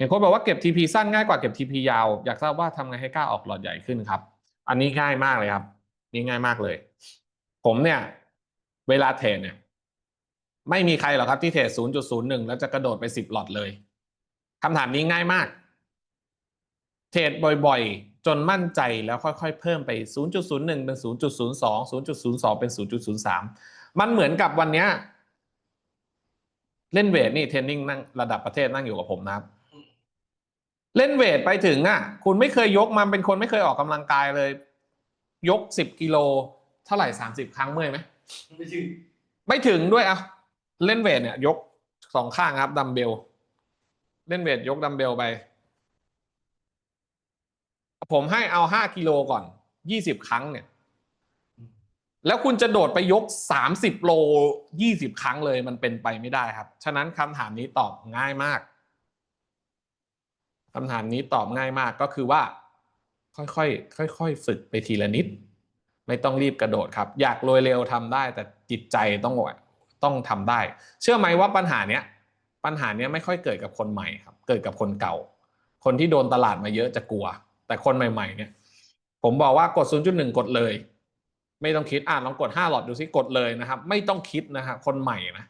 เห็นคนบอกว่าเก็บ TP สั้นง่ายกว่าเก็บ TP ยาว อยากทราบว่าทำไงให้กล้าออกหลอดใหญ่ขึ้นครับ อันนี้ง่ายมากเลยครับ นี่ง่ายมากเลย ผมเนี่ย เวลาเทรดเนี่ย ไม่มีใครหรอกครับที่เทรด0.01 แล้วจะกระโดดไป 10 หลอดเลยคำถามนี้ง่ายมาก เทรดบ่อยๆ จนมั่นใจแล้วค่อยๆ เพิ่มไป 0.01 เป็น 0.02 0.02 เป็น 0.03 มันเหมือนกับวันเนี้ยเล่นเวทนี่เทรนนิ่งนั่งระดับประเทศนั่งอยู่กับผมนะครับ เล่นเวทไปถึงอะ คุณไม่เคยยกมันเป็นคนไม่เคยออกกำลังกายเลย ยกสิบกิโลเท่าไหร่สามสิบครั้งเมื่อยไหมไม่ถึงไม่ถึงด้วยอะเล่นเวทเนี่ย ยกสองข้างครับดัมเบล เล่นเวทยกดัมเบลไป ผมให้เอาห้ากิโลก่อนยี่สิบครั้งเนี่ย แล้วคุณจะโดดไปยกสามสิบโลยี่สิบครั้งเลยมันเป็นไปไม่ได้ครับ ฉะนั้นคำถามนี้ตอบง่ายมาก คำถามนี้ตอบง่ายมากก็คือว่า ค่อยๆค่อยๆฝึกไปทีละนิด ไม่ต้องรีบกระโดดครับ อยากรวยเร็วทำได้ แต่จิตใจต้องต้องทำได้ เชื่อไหมว่าปัญหาเนี้ยปัญหาเนี้ยไม่ค่อยเกิดกับคนใหม่ครับ เกิดกับคนเก่า คนที่โดนตลาดมาเยอะจะกลัว แต่คนใหม่ ๆ เนี่ย ผมบอกว่ากด 0.1 กดเลย ไม่ต้องคิดอ่านลองกด5หลอดดูซิกดเลยนะครับ ไม่ต้องคิดนะฮะคนใหม่นะ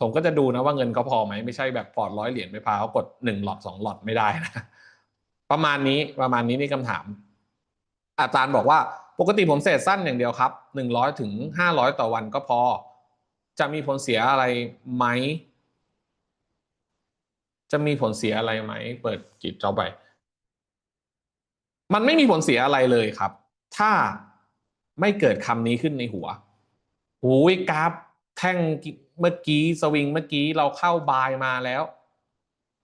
ผมก็จะดูนะว่าเงินเขาพอไหมไม่ใช่แบบปอดร้อยเหรียญไปพาเขากดหนึ่งหลอดสองหลอดไม่ได้นะประมาณนี้ประมาณนี้นี่คำถาม อาจารย์บอกว่าปกติผมเสร็จสั้นอย่างเดียวครับหนึ่งร้อยถึงห้าร้อยต่อวันก็พอ จะมีผลเสียอะไรไหม จะมีผลเสียอะไรไหม เปิดจิตเจ้าไป มันไม่มีผลเสียอะไรเลยครับ ถ้าไม่เกิดคำนี้ขึ้นในหัวหูยกราฟแท่ง เมื่อกี้สวิงเมื่อกี้เราเข้าบายมาแล้ว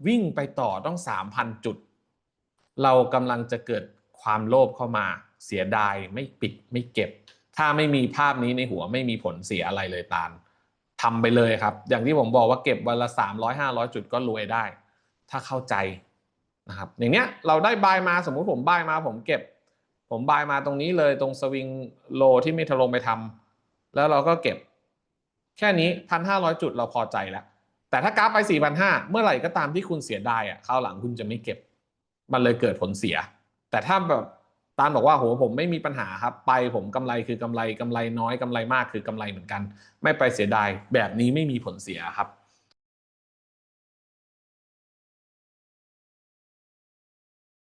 วิ่งไปต่อต้องสามพันจุด เรากำลังจะเกิดความโลภเข้ามาเสียดายไม่ปิดไม่เก็บ ถ้าไม่มีภาพนี้ในหัวไม่มีผลเสียอะไรเลยตาลทำไปเลยครับ อย่างที่ผมบอกว่าเก็บวันละสามร้อยห้าร้อยจุดก็รวยได้ ถ้าเข้าใจนะครับอย่างเนี้ยเราได้บายมาสมมุติผมบายมา ผมเก็บ ผมบายมาตรงนี้เลยตรงสวิงโลที่ไม่ทะลงไปทำแล้วเราก็เก็บ แค่นี้พันห้าร้อยจุดเราพอใจแล้ว แต่ถ้ากราฟไปสี่พันห้าเมื่อไหร่ก็ตามที่คุณเสียดายอะคราวหลังคุณจะไม่เก็บ มันเลยเกิดผลเสีย แต่ถ้าแบบตานบอกว่าโหผมไม่มีปัญหาครับ ไปผมกำไรคือกำไรกำไรน้อยกำไรมากคือกำไรเหมือนกัน ไม่ไปเสียดายแบบนี้ไม่มีผลเสียครับ